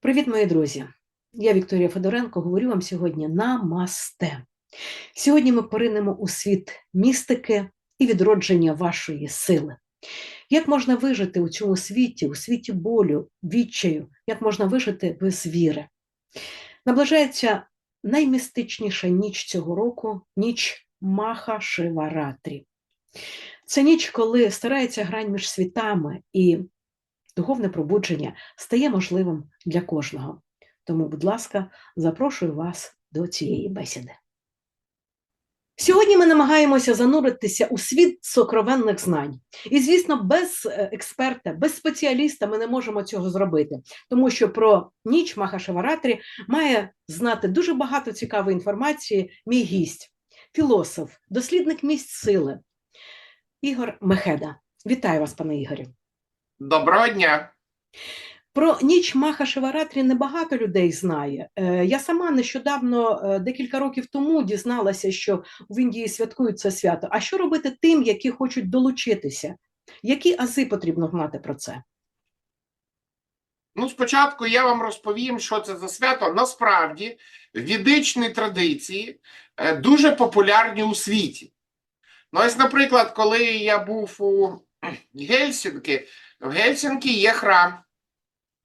Привіт, мої друзі! Я Вікторія Федоренко говорю вам сьогодні намасте. Сьогодні ми поринемо у світ містики і відродження вашої сили. Як можна вижити у цьому світі, у світі болю, відчаю, як можна вижити без віри? Наближається наймістичніша ніч цього року ніч Маха Шиваратрі. Це ніч, коли старається грань між світами і духовне пробудження стає можливим для кожного. Тому, будь ласка, запрошую вас до цієї бесіди. Сьогодні ми намагаємося зануритися у світ сокровенних знань. І, звісно, без е, експерта, без спеціаліста ми не можемо цього зробити, тому що про ніч Махашиваратрі має знати дуже багато цікавої інформації мій гість, філософ, дослідник місць сили Ігор Мехеда. Вітаю вас, пане Ігорю. Доброго дня. Про ніч Маха Шиваратрі небагато людей знає. Е, Я сама нещодавно, е, декілька років тому, дізналася, що в Індії святкують це свято. А що робити тим, які хочуть долучитися? Які ази потрібно знати про це? Ну, спочатку я вам розповім, що це за свято. Насправді, відичні традиції е, дуже популярні у світі. Ну, ось, наприклад, коли я був у Гельсінки, в Гельсінкі є храм,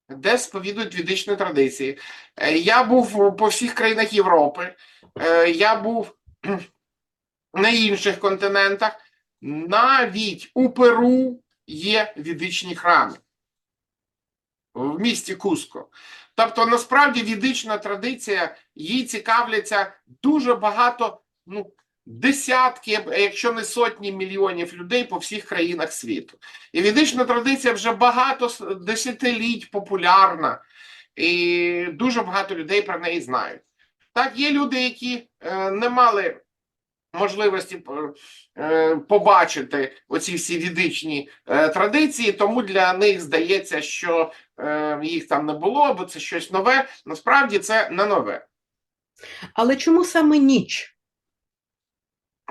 де сповідують відичні традиції. Е, Я був по всіх країнах Європи, е, я був на інших континентах. Навіть у Перу є відичні храми в місті Куско. Тобто, насправді, відична традиція, їй цікавляться дуже багато, ну, десятки, якщо не сотні мільйонів людей по всіх країнах світу. І відична традиція вже багато десятиліть популярна, і дуже багато людей про неї знають. Так, є люди, які е, не мали можливості е, побачити оці всі відичні е, традиції, тому для них здається, що е, їх там не було, або це щось нове. Насправді це не нове. Але чому саме ніч?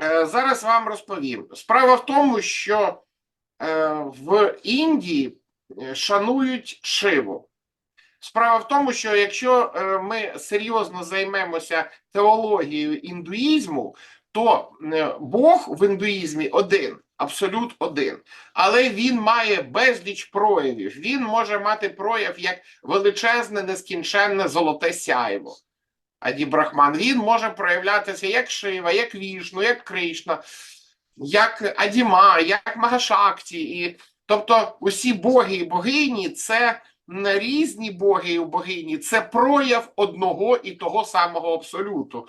Е, Зараз вам розповім. Справа в тому, що е, в Індії е, шанують Шиву. Справа в тому, що якщо ми серйозно займемося теологією індуїзму, то Бог в індуїзмі один, абсолют один. Але він має безліч проявів. Він може мати прояв як величезне, нескінченне золоте сяйво. Аді Брахман, він може проявлятися як Шива, як Вішну, як Кришна, як Адіма, як Магашакті. І, тобто усі боги і богині це не різні боги і богині, це прояв одного і того самого абсолюту.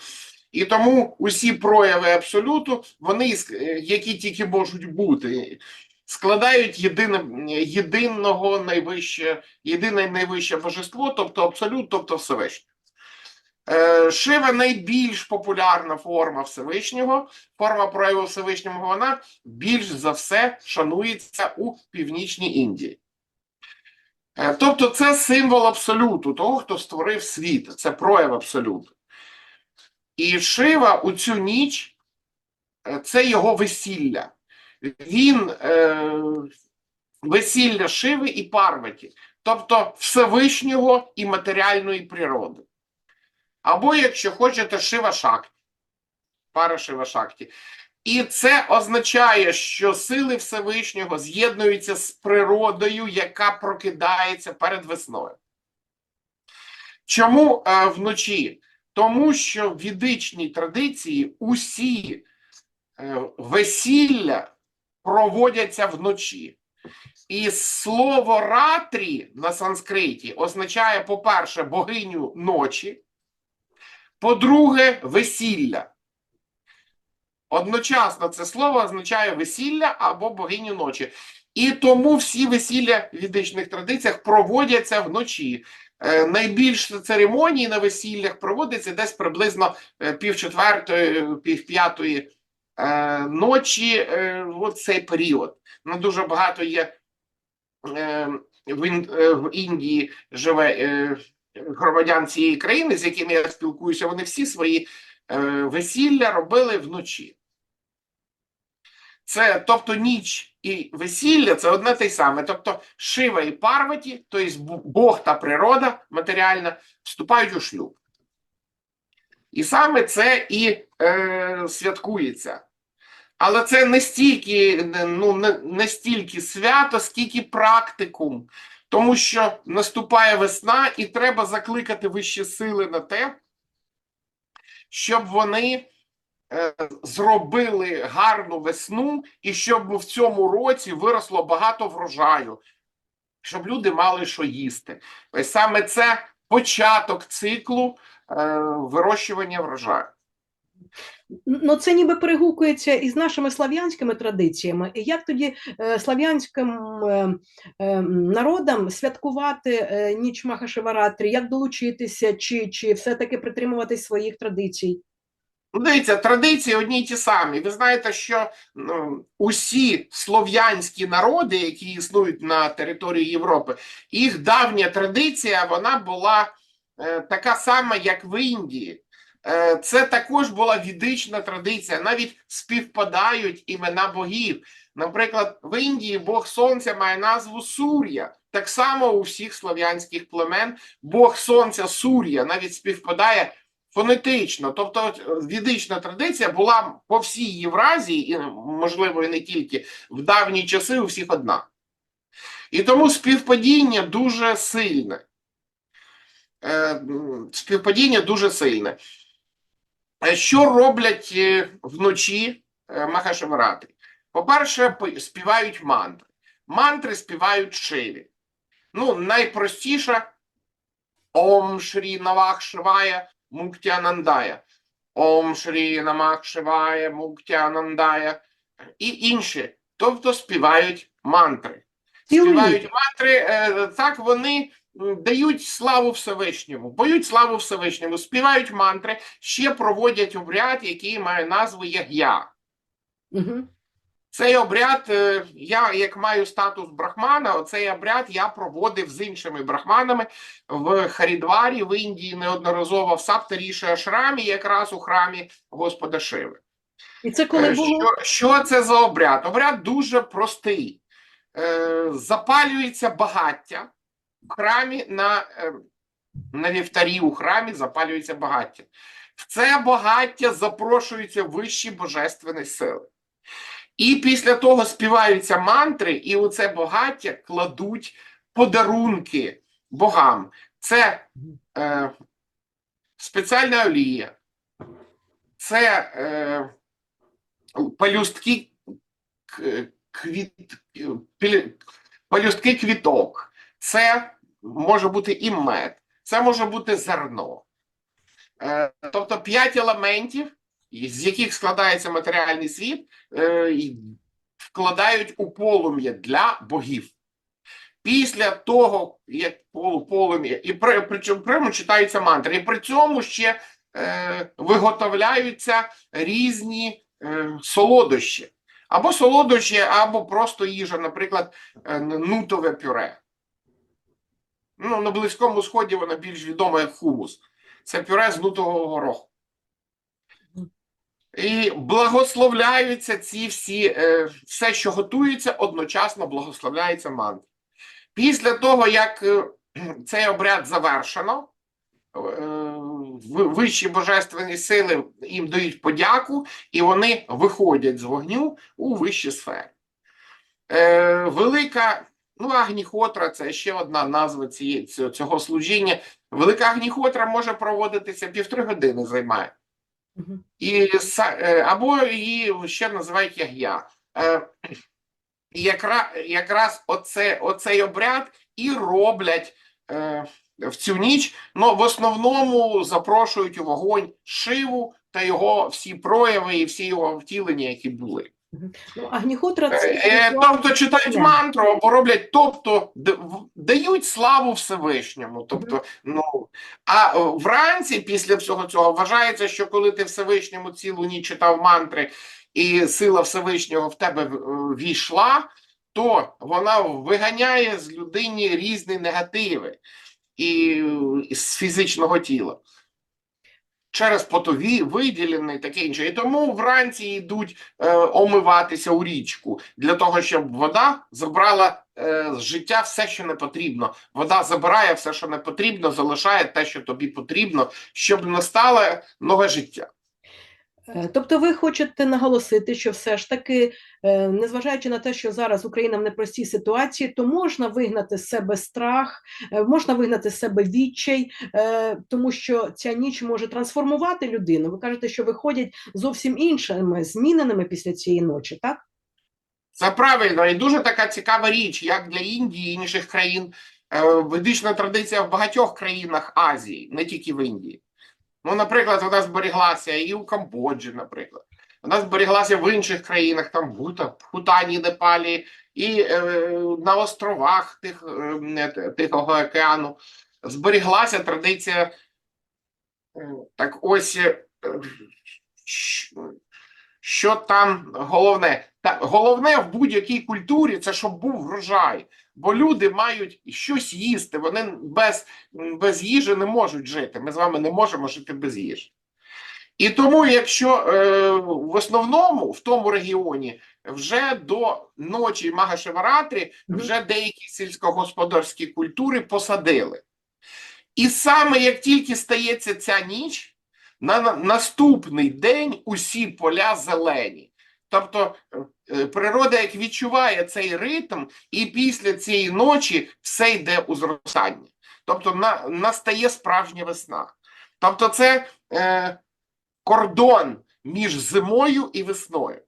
І тому усі прояви абсолюту, вони, е, які тільки можуть бути, складають єдине, єдиного найвище, єдине найвище божество, тобто абсолют, тобто Всевишнє. Е, Шива найбільш популярна форма Всевишнього, форма прояву Всевишнього, вона більш за все шанується у Північній Індії. Е, Тобто це символ абсолюту, того, хто створив світ, це прояв абсолюту. І Шива у цю ніч е, це його весілля. Він е, весілля Шиви і Парваті, тобто Всевишнього і матеріальної природи. Або, якщо хочете, Шива Шакті, пара Шива Шакті. І це означає, що сили Всевишнього з'єднуються з природою, яка прокидається перед весною. Чому е, вночі? Тому що в відичній традиції усі е, весілля проводяться вночі. І слово ратрі на санскриті означає, по-перше, богиню ночі, по-друге, весілля. Одночасно це слово означає весілля або богиню ночі. І тому всі весілля в відичних традиціях проводяться вночі. Е, Найбільше церемоній на весіллях проводиться десь приблизно е, пів четвертої, пів п'ятої е, ночі. е, От цей період. Ну, дуже багато є в, Ін- в Індії живе громадян цієї країни, з якими я спілкуюся. Вони всі свої е, весілля робили вночі. Це, тобто, ніч і весілля це одне те саме. Тобто, Шива і Парваті, тобто Бог та природа матеріальна, вступають у шлюб. І саме це і е, святкується. Але це не стільки, ну, не, не стільки свято, скільки практикум. Тому що наступає весна, і треба закликати вищі сили на те, щоб вони е, зробили гарну весну, і щоб в цьому році виросло багато врожаю, щоб люди мали що їсти. Ось саме це початок циклу е, вирощування врожаю. Ну, це ніби перегукується із нашими слав'янськими традиціями. І як тоді е, слав'янським е, е, народам святкувати ніч Махашиваратрі, як долучитися, чи, чи все-таки притримуватись своїх традицій? Ну, Дивіться, традиції одні й ті самі. Ви знаєте, що ну, усі слов'янські народи, які існують на території Європи, їх давня традиція вона була е, така сама, як в Індії. Е, це також була відична традиція. Навіть співпадають імена богів. Наприклад, в Індії Бог Сонця має назву Сур'я. Так само у всіх слов'янських племен Бог Сонця Сур'я навіть співпадає фонетично, тобто відична традиція була по всій Євразії, і можливо і не тільки в давні часи у всіх одна. І тому співпадіння дуже сильне. Е, Співпадіння дуже сильне. Е, Що роблять е, вночі е, По-перше, співають мантри. Мантри співають шиві. Ну, найпростіша Ом Шрі Навах Шивая Муктянандая. Ом Шрі Намах Шивая Муктянандая. І інші. Тобто співають мантри. Співають мантри, так вони дають славу Всевишньому, поють славу Всевишньому, співають мантри, ще проводять обряд, який має назву Яг'я. Угу. Цей обряд, е, я як маю статус брахмана, оцей обряд я проводив з іншими брахманами в Харідварі в Індії неодноразово в Саптаріші Ашрамі, якраз у храмі Господа Шиви. І це коли Е, було? Що, що це за обряд? Обряд дуже простий. Е, запалюється багаття в храмі на, е, на вівтарі у храмі запалюється багаття. В це багаття запрошуються вищі божественні сили. І після того співаються мантри, і у це багаття кладуть подарунки богам. Це е, спеціальна олія, це е, пелюстки к- квіт, пелюстки квіток, це може бути і мед, це може бути зерно. Е, Тобто п'ять елементів, з яких складається матеріальний світ, е, вкладають у полум'я для богів. Після того, як пол- полум'я, і при, причому читаються мантри, і при цьому ще е, виготовляються різні е, солодощі. Або солодощі, або просто їжа, наприклад, е, нутове пюре. Ну, на Близькому Сході воно більш відомо як хумус. Це пюре з нутового гороху. І благословляються ці всі, е, все, що готується, одночасно благословляється мантра. Після того, як е, цей обряд завершено, е, вищі божественні сили їм дають подяку, і вони виходять з вогню у вищі сфери. Велика, ну, Агніхотра це ще одна назва цієї, цього, служіння. Велика Агніхотра може проводитися півтори години займає. І, е, або її ще називають яг'я. Е, і якраз, якраз оце, оцей обряд і роблять е, в цю ніч. Ну, в основному запрошують у вогонь шиву та його всі прояви і всі його втілення, які були. Ну, Агніхотра Е, це е, ритуал тобто читають мантру або роблять, тобто дають славу Всевишньому. Тобто, ну а е, вранці, після всього цього, вважається, що коли ти Всевишньому цілу ніч читав мантри, і сила Всевишнього в тебе е, війшла, то вона виганяє з людині різні негативи і, і з фізичного тіла. Через потові виділений таке інше. І тому вранці йдуть е, омиватися у річку для того, щоб вода забрала е, з життя все, що не потрібно. Вода забирає все, що не потрібно, залишає те, що тобі потрібно, щоб настало нове життя. Е, Тобто ви хочете наголосити, що все ж таки, е, незважаючи на те, що зараз Україна в непростій ситуації, то можна вигнати з себе страх, е, можна вигнати з себе відчай, тому що ця ніч може трансформувати людину. Ви кажете, що виходять зовсім іншими, зміненими після цієї ночі, так? Це правильно і дуже така цікава річ, як для Індії і інших країн. Ведична традиція в багатьох країнах Азії, не тільки в Індії. Ну, наприклад, вона зберіглася і у Камбоджі, наприклад. Вона зберіглася в інших країнах, там в Хутані, Непалі, і е, на островах Тих, е, Тихого океану. Зберіглася традиція. е, Так ось, е, що там головне? Та, головне в будь-якій культурі це щоб був врожай. Бо люди мають щось їсти, вони без, без їжі не можуть жити. Ми з вами не можемо жити без їжі. І тому, якщо е, в основному в тому регіоні вже до ночі Магашеваратрі вже деякі сільськогосподарські культури посадили. І саме як тільки стається ця ніч, на на- наступний день усі поля зелені. Тобто е, природа як відчуває цей ритм, і після цієї ночі все йде у зростання. Тобто на, настає справжня весна. Тобто, це е, кордон між зимою і весною.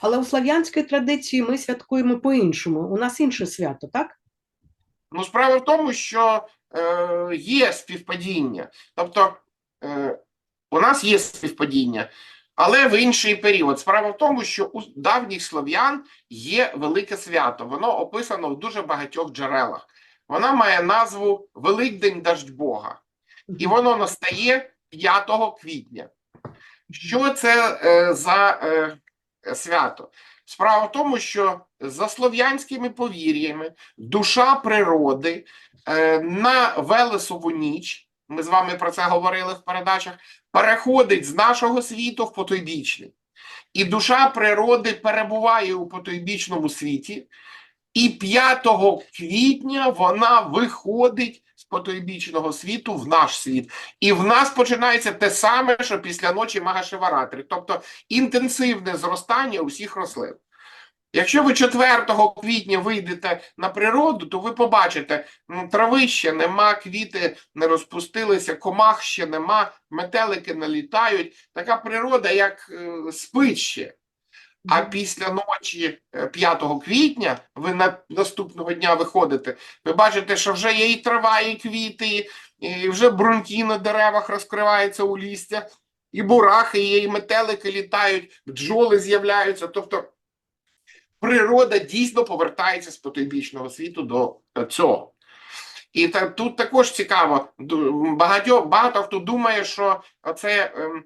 Але у слав'янській традиції ми святкуємо по-іншому. У нас інше свято, так? Ну, справа в тому, що е, є співпадіння. Тобто, е, у нас є співпадіння, але в інший період. Справа в тому, що у давніх слов'ян є велике свято. Воно описано в дуже багатьох джерелах. Вона має назву Великдень Даждьбога. І воно настає 5 квітня. Що це е, за е, свято? Справа в тому, що за слов'янськими повір'ями душа природи е, на Велесову ніч, ми з вами про це говорили в передачах, переходить з нашого світу в потойбічний. І душа природи перебуває у потойбічному світі, і 5 квітня вона виходить з потойбічного світу в наш світ. І в нас починається те саме, що після ночі Магашеваратри, тобто інтенсивне зростання усіх рослин. Якщо ви 4 квітня вийдете на природу, то ви побачите, трави ще нема, квіти не розпустилися, комах ще нема, метелики налітають. Така природа, як е, спить ще. А після ночі е, 5 квітня ви на наступного дня виходите, ви бачите, що вже є і трава, і квіти, і вже бруньки на деревах розкриваються у лістя, і бурахи є, і метелики літають, бджоли з'являються. Тобто природа дійсно повертається з потойбічного світу до цього. І та, тут також цікаво, багатьо, багато хто думає, що це ем,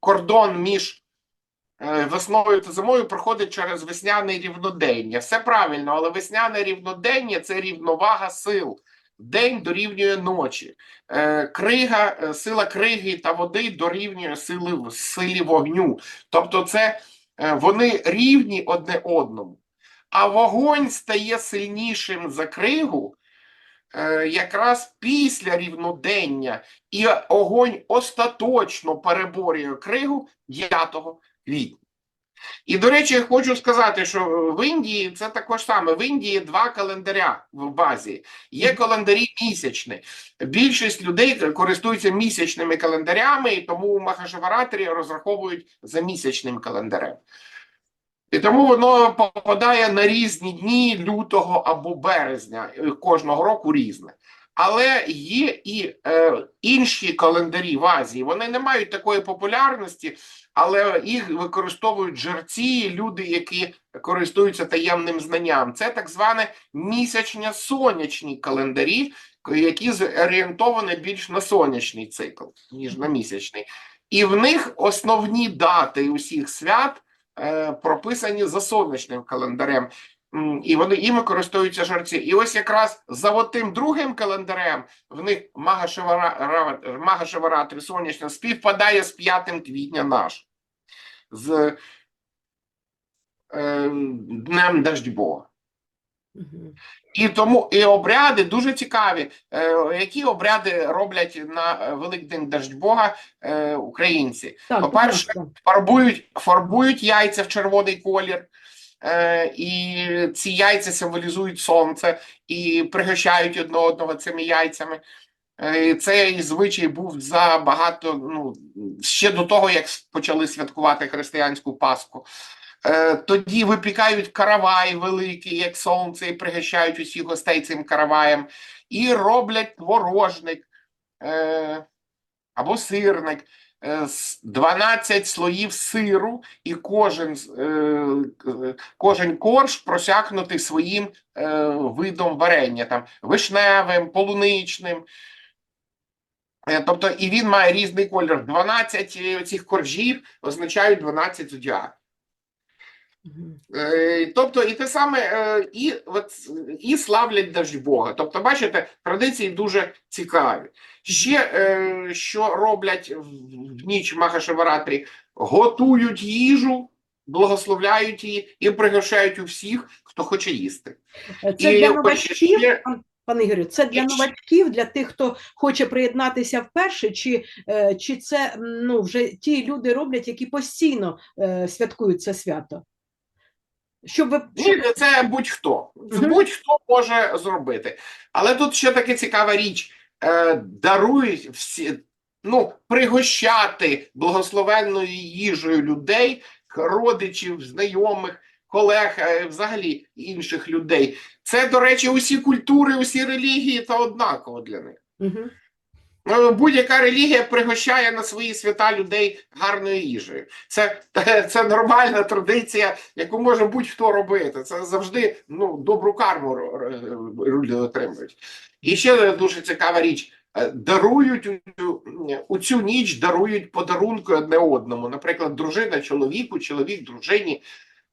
кордон між е, весною та зимою проходить через весняне рівнодення. Все правильно, але весняне рівнодення це рівновага сил. День дорівнює ночі. Е, Крига, е, сила криги та води дорівнює сили, силі вогню. Тобто, це вони рівні одне одному. А вогонь стає сильнішим за кригу е, якраз після рівнодення, і огонь остаточно переборює кригу 9 квітня. І, до речі, я хочу сказати, що в Індії це також саме. В Індії два календаря в базі. Є календарі місячні. Більшість людей користуються місячними календарями, і тому у Махашаваратрі розраховують за місячним календарем. І тому воно попадає на різні дні лютого або березня, е, кожного року різне. Але є і е, інші календарі в Азії. Вони не мають такої популярності, але їх використовують жерці, люди, які користуються таємним знанням. Це так зване місячно-сонячні календарі, які зорієнтовані більш на сонячний цикл, ніж на місячний. І в них основні дати усіх свят е, прописані за сонячним календарем. І вони іми користуються жерці. І ось якраз за отим другим календарем в них Мага Шиваратрі сонячна співпадає з 5 квітня наш. З е, Днем Дождьбога. Мгм. І тому і обряди дуже цікаві. Е, які обряди роблять на е, Великдень Дождьбога е, українці? По-перше. Фарбують, фарбують яйця в червоний колір, і ці яйця символізують сонце і пригощають одне одного цими яйцями. Е, Цей звичай був за багато, ну, ще до того, як почали святкувати християнську Пасху. Е, Тоді випікають каравай великий, як сонце, і пригощають усіх гостей цим караваєм, і роблять творожник е, або сирник. Е, з 12 слоїв сиру, і кожен, е, е, кожен корж просякнутий своїм е, видом варення, там, вишневим, полуничним. Е, Тобто, і він має різний колір. 12 цих коржів означають 12 зодіаків. Е, Тобто, і те саме, е, і, і славлять Дажбога. Тобто, бачите, традиції дуже цікаві. Ще е, що роблять в ніч Махашиваратрі, готують їжу, благословляють її і пригощають у всіх, хто хоче їсти. Е, Це І для новачків, ще- пане Ігорю, це для новачків, для тих, хто хоче приєднатися вперше, чи, е, чи це ну, вже ті люди роблять, які постійно е, святкують це свято? Щоб ви. Ні, це будь-хто. Будь-хто може зробити. Але тут ще така цікава річ. Е, дарують всі, ну, пригощати благословенною їжею людей, родичів, знайомих, колег, е, взагалі інших людей. Це, до речі, усі культури, усі релігії та однаково для них. Мгм. Ну, Будь-яка релігія пригощає на свої свята людей гарною їжею. Це, це нормальна традиція, яку може будь-хто робити. Це завжди ну, добру карму люди отримують. І ще дуже цікава річ. Е, Дарують у, цю- ніч дарують подарунки одне одному. Наприклад, дружина чоловіку, чоловік дружині,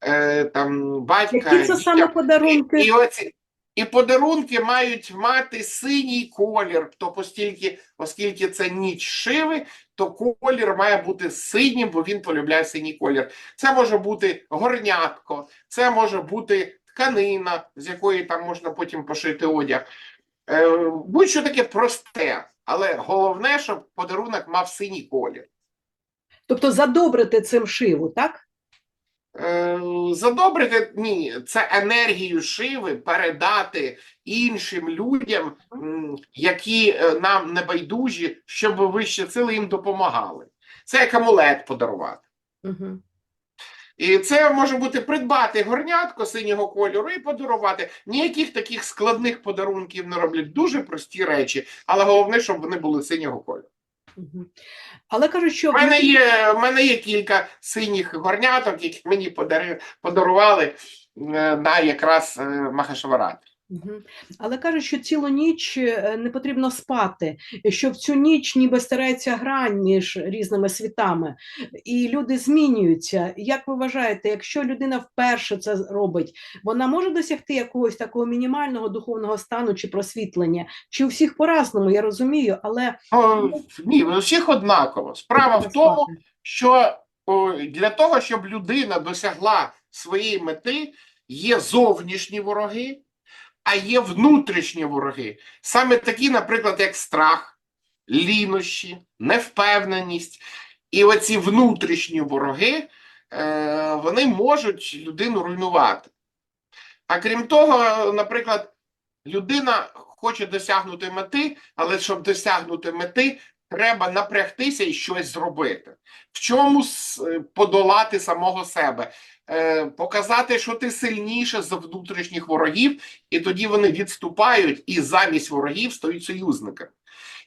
е, там батька. Які це саме подарунки? І, і, оці, і подарунки мають мати синій колір. То постільки, оскільки це ніч шиви, то колір має бути синім, бо він полюбляє синій колір. Це може бути горнятко, це може бути тканина, з якої там можна потім пошити одяг. Е, будь-що таке просте, але головне, щоб подарунок мав синій колір. Тобто задобрити цим шиву, так? Е, Задобрити ні, це енергію шиви передати іншим людям, які е, нам не байдужі, щоб вищі сили їм допомагали. Це як амулет подарувати. Угу. І це може бути придбати горнятко синього кольору і подарувати. Ніяких таких складних подарунків не роблять. Дуже прості речі, але головне, щоб вони були синього кольору. Але кажуть, що в мене є, в мене є кілька синіх горняток, які мені подарували е, на якраз е, Але кажуть, що цілу ніч е, не потрібно спати, що в цю ніч ніби стирається грань між різними світами, і люди змінюються. Як ви вважаєте, якщо людина вперше це робить, вона може досягти якогось такого мінімального духовного стану чи просвітлення? Чи у всіх по-разному, я розумію, але Ну, ні, у всіх однаково. Справа в тому, що о, для того, щоб людина досягла своєї мети, є зовнішні вороги, а є внутрішні вороги. Саме такі, наприклад, як страх, лінощі, невпевненість. І оці внутрішні вороги, е, вони можуть людину руйнувати. А крім того, наприклад, людина хоче досягнути мети, але щоб досягнути мети, треба напрягтися і щось зробити. В чому е, подолати самого себе, показати, що ти сильніше за внутрішніх ворогів, і тоді вони відступають і замість ворогів стають союзниками.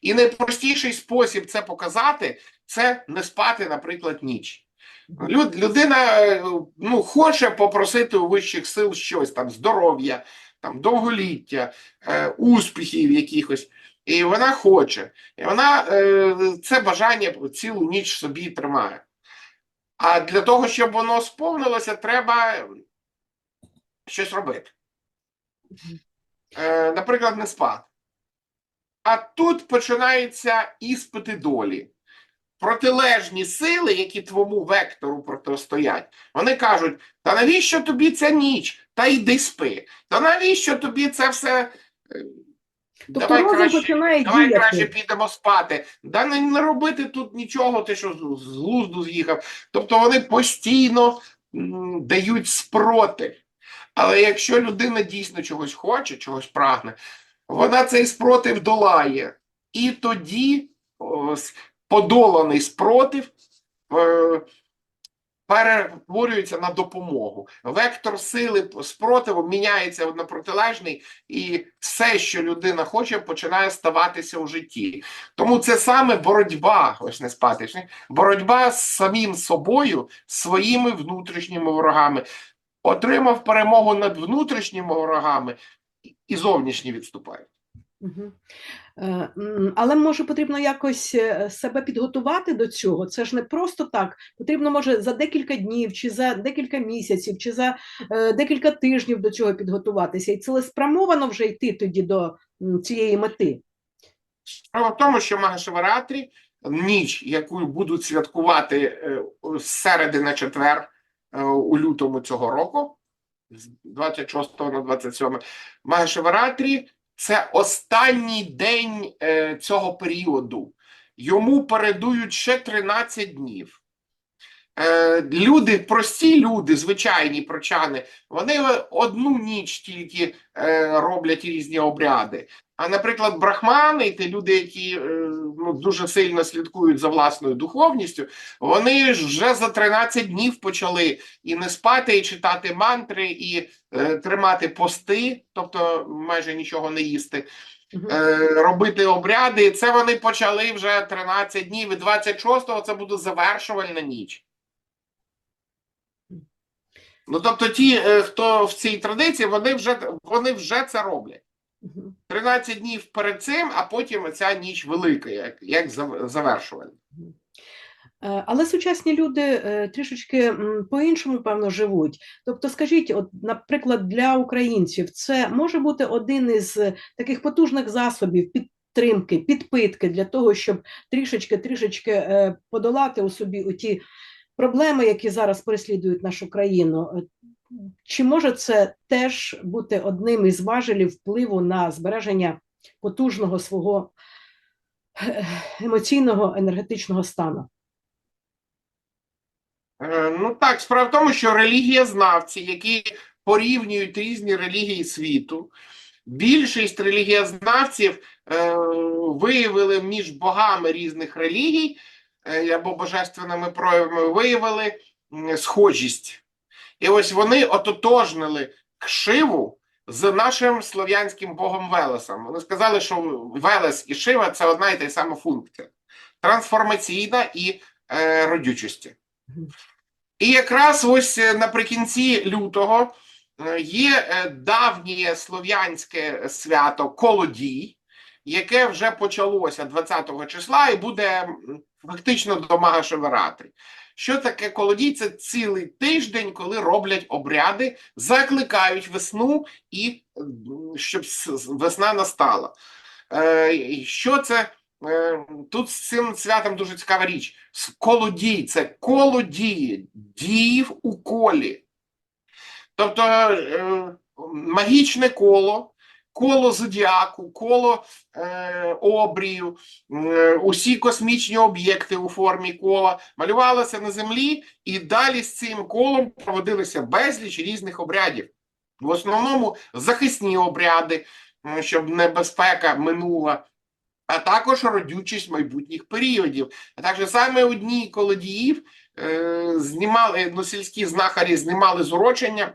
І найпростіший спосіб це показати це не спати, наприклад, ніч. Люд, людина е, ну, хоче попросити у вищих сил щось там, здоров'я, там, довголіття, е, успіхів якихось. І вона хоче. І вона е, це бажання цілу ніч собі тримає. А для того, щоб воно сповнилося, треба щось робити. Е, наприклад, не спати. А тут починаються іспити долі. Протилежні сили, які твому вектору протистоять, вони кажуть: та навіщо тобі ця ніч? Та йди спи. Та навіщо тобі це все? Тобто давай розум краще, починає давай діяти. краще підемо спати. Да не, не робити тут нічого, ти що з- з глузду з'їхав. Тобто вони постійно м, дають спротив. Але якщо людина дійсно чогось хоче, чогось прагне, вона цей спротив долає. І тоді ось, подоланий спротив е, перетворюється на допомогу. Вектор сили спротиву міняється на протилежний, і все, що людина хоче, починає ставатися у житті. Тому це саме боротьба, ось не спатичний, боротьба з самим собою, своїми внутрішніми ворогами. Отримав перемогу над внутрішніми ворогами, і зовнішні відступають. Е, Але може потрібно якось е, себе підготувати до цього. Це ж не просто так. Потрібно, може, за декілька днів, чи за декілька місяців, чи за е, декілька тижнів до цього підготуватися, і цілеспрямовано вже йти тоді до цієї мети. Справа в тому, що Магашеваратрі, ніч, яку будуть святкувати з середи на четвер у лютому цього року, з 26 на 27, Магашеваратрі це останній день е, цього періоду. Йому передують ще 13 днів. Е, люди, прості люди, звичайні прочани, вони одну ніч тільки е, роблять різні обряди. А, наприклад, брахмани, і ті люди, які е, ну, дуже сильно слідкують за власною духовністю, вони вже за 13 днів почали і не спати, і читати мантри, і е, тримати пости, тобто майже нічого не їсти, е, робити обряди. Це вони почали вже 13 днів, і 26-го це буде завершувальна ніч. Ну, тобто, ті, е, хто в цій традиції, вони вже, вони вже це роблять. Мгм. 13 днів перед цим, а потім ця ніч велика, як, як зав- завершувальна. Е, Але сучасні люди е, трішечки по-іншому, певно, живуть. Тобто, скажіть, от, наприклад, для українців це може бути один із е, таких потужних засобів підтримки, підпитки для того, щоб трішечки трішечки подолати у собі ті проблеми, які зараз переслідують нашу країну. Чи може це теж бути одним із важелів впливу на збереження потужного свого е, емоційного енергетичного стану? Е, Ну так, справа в тому, що релігієзнавці, які порівнюють різні релігії світу, більшість релігієзнавців е, виявили між богами різних релігій е, або божественними проявами виявили схожість. І ось вони ототожнили Шиву з нашим слов'янським богом Велесом. Вони сказали, що Велес і Шива це одна і та сама функція трансформаційна і е, родючості. І якраз ось е, наприкінці лютого е, є е, давнє слов'янське свято Колодій, яке вже почалося 20 числа і буде фактично до Магашеваратрі. Що таке колодій? Це цілий тиждень, коли роблять обряди, закликають весну і щоб с- с- весна настала. Е, Що це? Е, Тут з цим святом дуже цікава річ. Колодій це коло дії, діїв у колі. Тобто е, магічне коло, коло зодіаку, коло е, обрію, е, усі космічні об'єкти у формі кола малювалися на землі, і далі з цим колом проводилися безліч різних обрядів. В основному захисні обряди, щоб небезпека минула а також родючість майбутніх періодів. А також саме у дні колодіїв е, знімали, ну, сільські знахарі знімали зурочення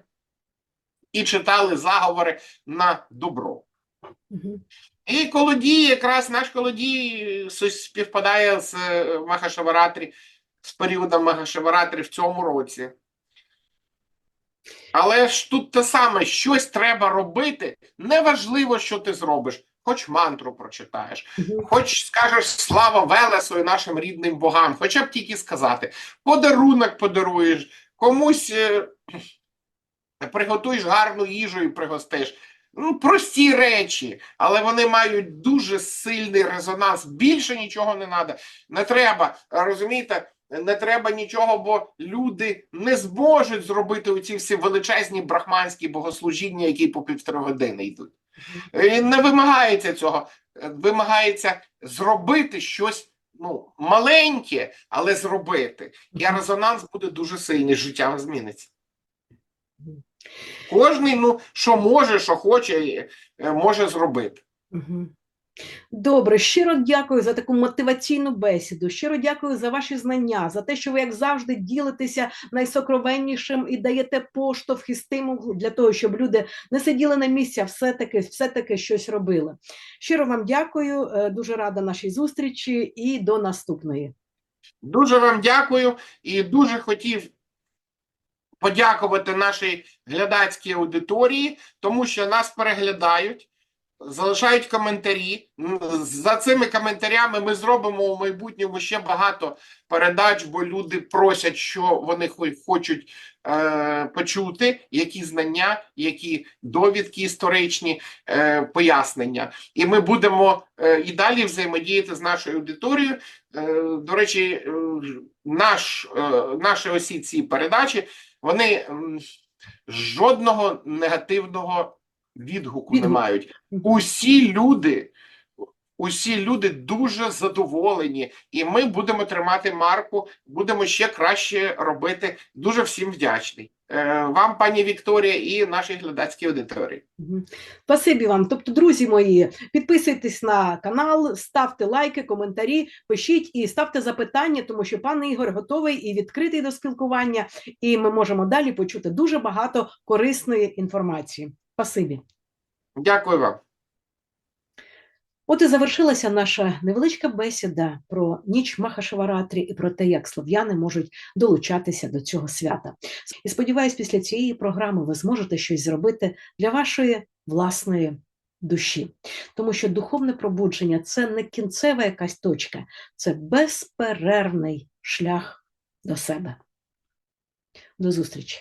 і читали заговори на добро. І колодій, якраз наш колодій е, співпадає з е, Махашаваратрі, з періодом Махашаваратрі в цьому році. Але ж тут те саме, щось треба робити. Неважливо, що ти зробиш, хоч мантру прочитаєш, хоч скажеш слава Велесу і нашим рідним богам, хоча б тільки сказати, подарунок подаруєш, комусь е, приготуєш гарну їжу і пригостиш. Ну, прості речі, але вони мають дуже сильний резонанс. Більше нічого не треба. Не треба, розумієте, не треба нічого, бо люди не зможуть зробити оці всі величезні брахманські богослужіння, які по півтори години йдуть. Е, Не вимагається цього. Вимагається зробити щось ну, маленьке, але зробити. І резонанс буде дуже сильний, життя зміниться. Кожний, ну, що може, що хоче, е, може зробити. Добре, щиро дякую за таку мотиваційну бесіду. Щиро дякую за ваші знання, за те, що ви, як завжди, ділитеся найсокровеннішим і даєте поштовх і стимул для того, щоб люди не сиділи на місці, а все-таки, все-таки щось робили. Щиро вам дякую, е, дуже рада нашій зустрічі і до наступної. Дуже вам дякую і дуже хотів подякувати нашій глядацькій аудиторії, тому що нас переглядають, залишають коментарі. За цими коментарями ми зробимо у майбутньому ще багато передач, бо люди просять, що вони хочуть е, почути, які знання, які довідки історичні, е, пояснення. І ми будемо е, і далі взаємодіяти з нашою аудиторією. Е, До речі, е, наш, е, наші осі ці передачі вони жодного негативного відгуку не мають. Усі люди, усі люди дуже задоволені, і ми будемо тримати марку, будемо ще краще робити. Дуже всім вдячний. Е, Вам, пані Вікторія, і нашій глядацькій аудиторії. Спасибі вам. Тобто, друзі мої, підписуйтесь на канал, ставте лайки, коментарі, пишіть і ставте запитання, тому що пан Ігор готовий і відкритий до спілкування, і ми можемо далі почути дуже багато корисної інформації. Спасибі. Дякую вам. От і завершилася наша невеличка бесіда про ніч Махашиваратрі і про те, як слов'яни можуть долучатися до цього свята. І сподіваюсь, після цієї програми ви зможете щось зробити для вашої власної душі. Тому що духовне пробудження це не кінцева якась точка, це безперервний шлях до себе. До зустрічі!